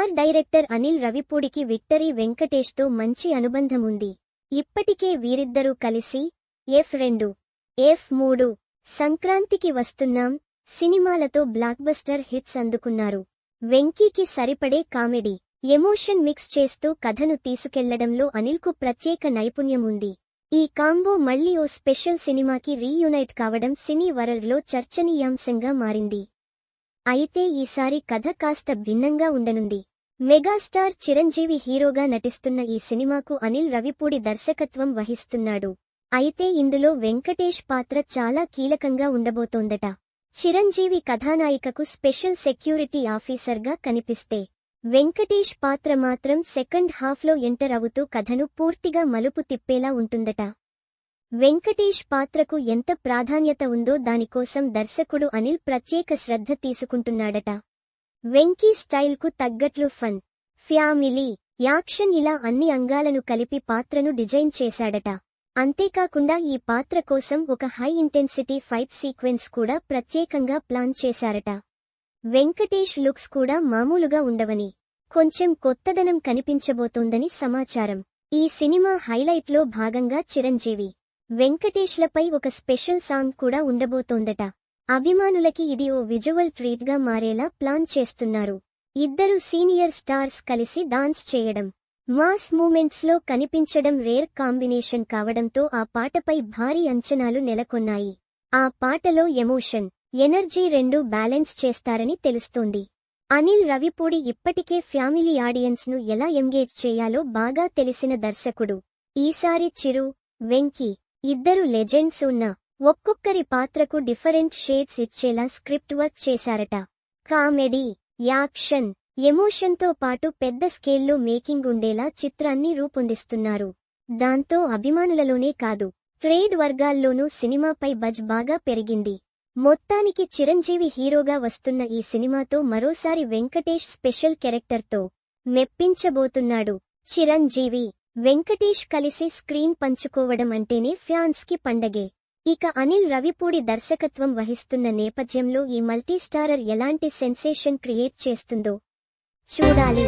Star director Anil రవిపూడికి victory వెంకటేష్తో మంచి అనుబంధం ఉంది ఇప్పటికే వీరిద్దరూ కలిసి ఎఫ్ రెండు ఎఫ్ మూడు సంక్రాంతికి వస్తున్నాం సినిమాలతో బ్లాక్బస్టర్ హిట్స్ అందుకున్నారు. వెంకీకి సరిపడే కామెడీ ఎమోషన్ మిక్స్ చేస్తూ కథను తీసుకెళ్ళడంలో అనిల్కు ప్రత్యేక నైపుణ్యం ఉంది ఈ కాంబో మళ్ళీ ఓ స్పెషల్ సినిమాకి రీయునైట్ కావడం సినీ వరల్డ్లో చర్చనీయాంశంగా మారింది. అయితే ఈసారి కథ కాస్త భిన్నంగా ఉండనుంది. మెగాస్టార్ చిరంజీవి హీరోగా నటిస్తున్న ఈ సినిమాకు అనిల్ రవిపూడి దర్శకత్వం వహిస్తున్నాడు. అయితే ఇందులో వెంకటేష్ పాత్ర చాలా కీలకంగా ఉండబోతోందట. చిరంజీవి కథానాయికకు స్పెషల్ సెక్యూరిటీ ఆఫీసర్గా కనిపిస్తే వెంకటేష్ పాత్ర మాత్రం సెకండ్ హాఫ్లో ఎంటర్ అవుతూ కథను పూర్తిగా మలుపు తిప్పేలా ఉంటుందట. వెంకటేష్ పాత్రకు ఎంత ప్రాధాన్యత ఉందో దానికోసం దర్శకుడు అనిల్ ప్రత్యేక శ్రద్ధ తీసుకుంటున్నాడట. వెంకీ స్టైల్కు తగ్గట్లు ఫన్. ఫ్యామిలీ. యాక్షన్ ఇలా అన్ని అంగాలను కలిపి పాత్రను డిజైన్ చేశాడట. అంతేకాకుండా ఈ పాత్ర కోసం ఒక హై ఇంటెన్సిటీ ఫైట్ సీక్వెన్స్ కూడా ప్రత్యేకంగా ప్లాన్ చేశారట. వెంకటేష్ లుక్స్ కూడా మామూలుగా ఉండవని కొంచెం కొత్తదనం కనిపించబోతోందని సమాచారం. ఈ సినిమా హైలైట్లో భాగంగా చిరంజీవి వెంకటేష్లపై ఒక స్పెషల్ సాంగ్ కూడా ఉండబోతోందట. అభిమానులకి ఇది ఓ విజువల్ ట్రీట్గా మారేలా ప్లాన్ చేస్తున్నారు. ఇద్దరు సీనియర్ స్టార్స్ కలిసి డాన్స్ చేయడం మాస్ మూమెంట్స్లో కనిపించడం రేర్ కాంబినేషన్ కావడంతో ఆ పాటపై భారీ అంచనాలు నెలకొన్నాయి. ఆ పాటలో ఎమోషన్ ఎనర్జీ రెండు బ్యాలెన్స్ చేస్తారని తెలుస్తోంది. అనిల్ రవిపూడి ఇప్పటికే ఫ్యామిలీ ఆడియన్స్ను ఎలా ఎంగేజ్ చేయాలో బాగా తెలిసిన దర్శకుడు ఈసారి చిరు వెంకీ ఇద్దరు లెజెండ్స్ ఉన్న ఒక్కొక్కరి పాత్రకు డిఫరెంట్ షేడ్స్ ఇచ్చేలా స్క్రిప్ట్ వర్క్ చేశారట. కామెడీ యాక్షన్ ఎమోషన్తో పాటు పెద్ద స్కేల్లో మేకింగ్ ఉండేలా చిత్రాన్ని రూపొందిస్తున్నారు. దాంతో అభిమానులలోనే కాదు ట్రేడ్ వర్గాల్లోనూ సినిమాపై బజ్ బాగా పెరిగింది. మొత్తానికి చిరంజీవి హీరోగా వస్తున్న ఈ సినిమాతో మరోసారి వెంకటేష్ స్పెషల్ కెరెక్టర్తో మెప్పించబోతున్నాడు. చిరంజీవి వెంకటేష్ కలిసి స్క్రీన్ పంచుకోవడం అంటేనే ఫ్యాన్స్కి పండగే. ఇక అనిల్ రవిపూడి దర్శకత్వం వహిస్తున్న నేపథ్యంలో ఈ మల్టీస్టారర్ ఎలాంటి సెన్సేషన్ క్రియేట్ చేస్తుందో చూడాలి.